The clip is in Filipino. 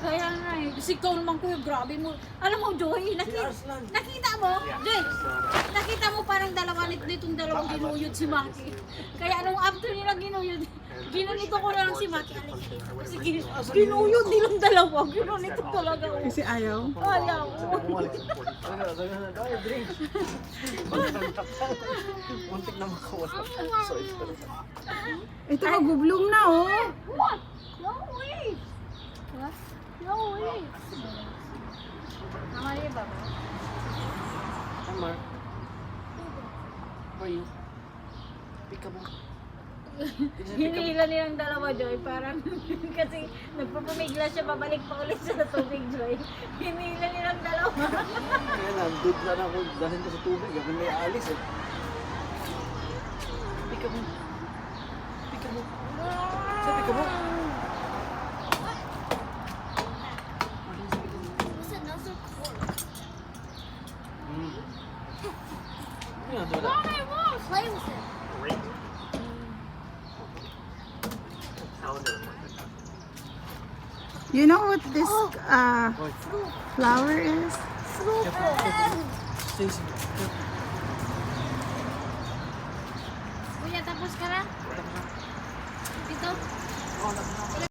Kaya nga eh. Kasi ikaw naman kuya, grabe mo. Alam mo, Joy, nakita, nakita mo? Joy, nakita mo parang dalawa nito ditong dalawang ginuyod si Maki. Kaya nung after nila ginuyod, ginanito ko na lang si Maki. Kasi gin- ginuyod nilang dalawa. Ginanito talaga. oh. Kasi ayaw. Ayaw. Muntik na makawala. Ito. Magublong na oh. Ba? Mark. How are you? Peekaboo. Hinihila nilang dalawa, Joy. Parang kasi nagpapamigla siya, babalik pa ulit sa tubig, Joy. Hinihila nilang dalawa. Kaya na, doon na ako dalhin ko sa tubig. Ako may alis eh. Ano yan, Dola? Play with it. You know what this uh, flower is? Stacy. Kuya, tapos ka na? Dito?